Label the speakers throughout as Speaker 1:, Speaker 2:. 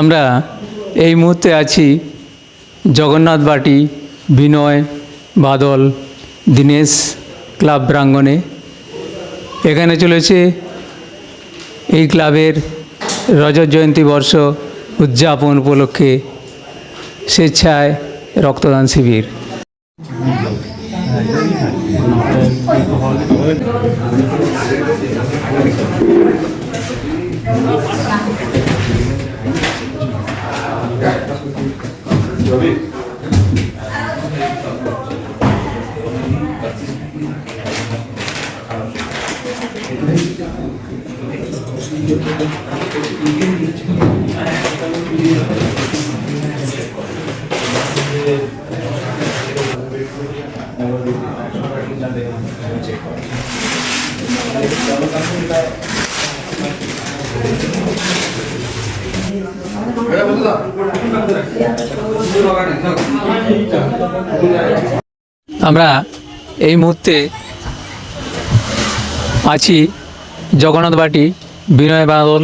Speaker 1: আমরা এই মুহূর্তে আছি জগন্নাথ বাটি, বিনয়, বাদল, দীনেশ ক্লাব প্রাঙ্গণে। এখানে চলেছে এই ক্লাবের রজত জয়ন্তী বর্ষ উদযাপন উপলক্ষে স্বেচ্ছায় রক্তদান শিবির। আমরা এই মুহূর্তে আছি জগন্নাথ বাটি, বিনয় বাদল,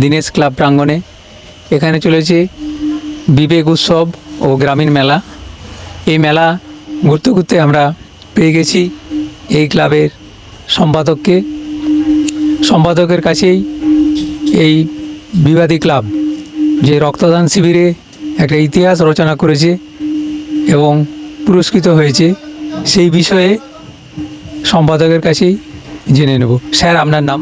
Speaker 1: দীনেশ ক্লাব প্রাঙ্গণে। এখানে চলেছে বিবেক উৎসব ও গ্রামীণ মেলা। এই মেলা ঘুরতে ঘুরতে আমরা পেয়ে গেছি এই ক্লাবের সম্পাদককে। সম্পাদকের কাছেই এই বিবাদী ক্লাব, যে রক্তদান শিবিরে একটা ইতিহাস রচনা করেছে এবং পুরস্কৃত হয়েছে। সেই বিষয়ে সম্পাদকের কাছেই জেনে নেব। স্যার আপনার নাম?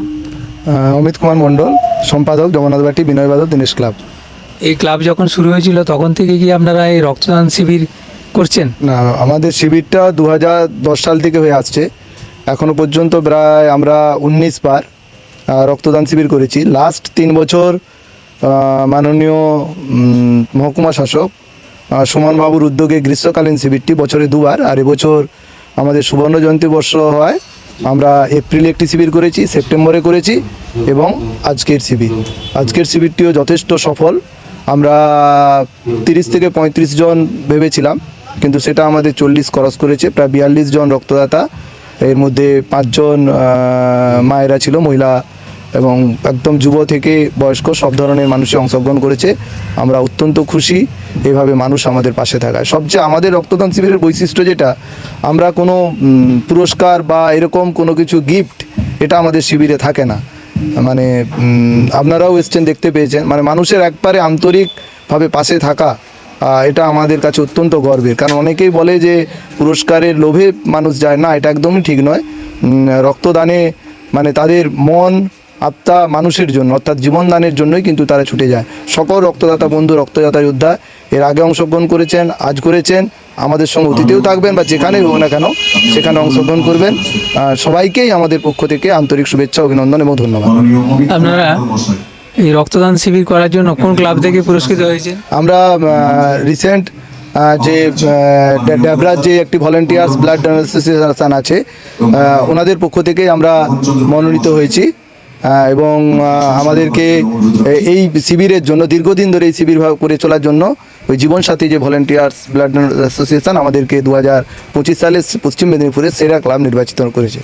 Speaker 2: অমিত কুমার মণ্ডল সম্পাদক জগন্নাথ বাটি বিনয় বাদক দীনেশ ক্লাব।
Speaker 1: এই ক্লাব যখন শুরু হয়েছিল তখন থেকে কি আপনারা এই রক্তদান শিবির করছেন?
Speaker 2: না আমাদের শিবিরটা দু দশ সাল থেকে হয়ে আসছে। এখনও পর্যন্ত প্রায় আমরা উনিশ বার রক্তদান শিবির করেছি। লাস্ট তিন বছর মাননীয় মহকুমা শাসক সুমনবাবুর উদ্যোগে গ্রীষ্মকালীন শিবিরটি বছরে দুবার আর এবছর আমাদের সুবর্ণ জয়ন্তী বর্ষ হয় আমরা এপ্রিলে একটি শিবির করেছি, সেপ্টেম্বরে করেছি এবং আজকের শিবির। আজকের শিবিরটিও যথেষ্ট সফল। আমরা তিরিশ থেকে পঁয়ত্রিশ জন ভেবেছিলাম, কিন্তু সেটা আমাদের চল্লিশ ক্রস করেছে। প্রায় বিয়াল্লিশ জন রক্তদাতা, এর মধ্যে পাঁচজন মায়েরা ছিল, মহিলা এবং একদম যুব থেকে বয়স্ক সব ধরনের মানুষই অংশগ্রহণ করেছে। আমরা অত্যন্ত খুশি এভাবে মানুষ আমাদের পাশে থাকায়। সবচেয়ে আমাদের রক্তদান শিবিরের বৈশিষ্ট্য যেটা, আমরা কোনো পুরস্কার বা এরকম কোনো কিছু গিফট এটা আমাদের শিবিরে থাকে না। মানে আপনারাও এসছেন, দেখতে পেয়েছেন। মানে মানুষের একবারে আন্তরিকভাবে পাশে থাকা এটা আমাদের কাছে অত্যন্ত গর্বের। কারণ অনেকেই বলে যে, পুরস্কারের লোভে মানুষ যায়। না, এটা একদমই ঠিক নয়। রক্তদানে মানে তাদের মন আত্মা মানুষের জন্য অর্থাৎ জীবনদানের জন্যই কিন্তু তারা ছুটে যায়। সকল রক্তদাতা বন্ধু রক্তদাতা যোদ্ধা এর আগে অংশগ্রহণ করেছেন আজ করেছেন আমাদের সঙ্গে অতীতেও থাকবেন বা যেখানেই হোক না কেন সেখানে অংশগ্রহণ করবেন। সবাইকেই আমাদের পক্ষ থেকে আন্তরিক শুভেচ্ছা অভিনন্দন এবং ধন্যবাদ।
Speaker 1: আপনারা এই রক্তদান শিবির করার জন্য কোন ক্লাব থেকে পুরস্কৃত হয়েছে
Speaker 2: আমরা রিসেন্ট যে ডেবরার যে একটি ভলেন্টিয়ার্স ব্লাড অ্যাসোসিয়েশন আছে ওনাদের পক্ষ থেকে আমরা মনোনীত হয়েছি। এবং আমাদেরকে এই শিবিরের জন্য, দীর্ঘদিন ধরে এই শিবির করে চলার জন্য, ওই জীবনসাথী যে ভলেন্টিয়ার্স ব্লাড অ্যাসোসিয়েশন আমাদেরকে দু হাজার পঁচিশ সালে পশ্চিম মেদিনীপুরের সেরা ক্লাব নির্বাচিত করেছে।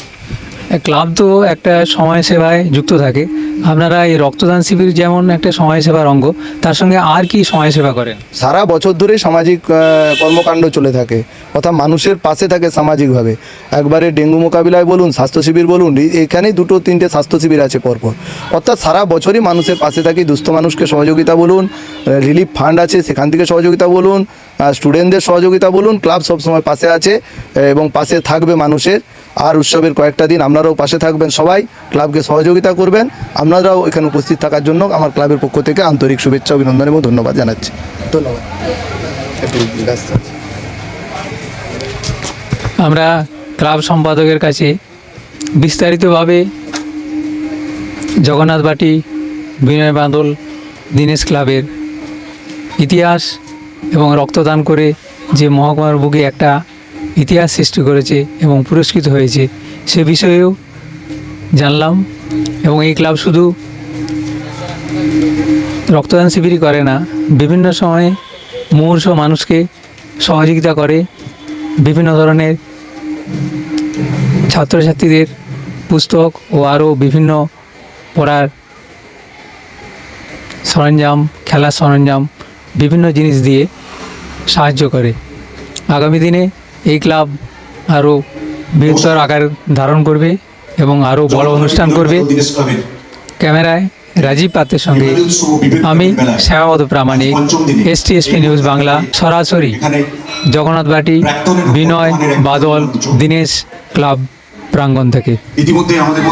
Speaker 1: ক্লাব তো একটা সমাজ সেবায় যুক্ত থাকে। আপনারা এই রক্তদান শিবির যেমন একটা সমাজ সেবার অঙ্গ, তার সঙ্গে আর কি সমাজ সেবা করেন?
Speaker 2: সারা বছর ধরে সামাজিক কর্মকাণ্ড চলে থাকে, অর্থাৎ মানুষের পাশে থাকে সামাজিকভাবে। একবারে ডেঙ্গু মোকাবিলায় বলুন, স্বাস্থ্য শিবির বলুন এখানেই দুটো, তিনটে স্বাস্থ্য শিবির আছে পরপর। অর্থাৎ সারা বছরই মানুষের পাশে থাকি, দুস্থ মানুষকে সহযোগিতা বলুন, রিলিফ ফান্ড আছে, সেখান থেকে সহযোগিতা বলুন স্টুডেন্টদের সহযোগিতা বলুন, ক্লাব সবসময় পাশে আছে, এবং পাশে থাকবে মানুষের। আর উৎসবের কয়েকটা দিন আপনারাও পাশে থাকবেন সবাই, ক্লাবকে সহযোগিতা করবেন। আপনারাও এখানে উপস্থিত থাকার জন্য আমার ক্লাবের পক্ষ থেকে আন্তরিক শুভেচ্ছা, অভিনন্দন এবং ধন্যবাদ জানাচ্ছি। ধন্যবাদ।
Speaker 1: আমরা ক্লাব সম্পাদকের কাছে বিস্তারিতভাবে জগন্নাথ বাটি, বিনয় বাঁদল, দীনেশ ক্লাবের ইতিহাস এবং রক্তদান করে যে মহকুমার বুকে একটা ইতিহাস সৃষ্টি করেছে এবং পুরস্কৃত হয়েছে, সে বিষয়েও জানলাম এবং এই ক্লাব শুধু রক্তদান শিবিরই করে না, বিভিন্ন সময়ে মুমূর্ষ মানুষকে সহযোগিতা করে, বিভিন্ন ধরনের ছাত্রছাত্রীদের পুস্তক ও আরও বিভিন্ন পড়ার সরঞ্জাম, খেলার সরঞ্জাম, বিভিন্ন জিনিস দিয়ে সাহায্য করে। আগামী দিনে এই ক্লাব আরও বৃহত্তর আকার ধারণ করবে এবং আরও বড় অনুষ্ঠান করবে। ক্যামেরায় রাজীব পাত্রের সঙ্গে আমি শ্যামাবত Pramanik S TSP news Bangla সরাসরি জগন্নাথ বাটি বিনয় বাদল দীনেশ ক্লাব প্রাঙ্গণ থেকে।
Speaker 3: ইতিমধ্যে আমাদের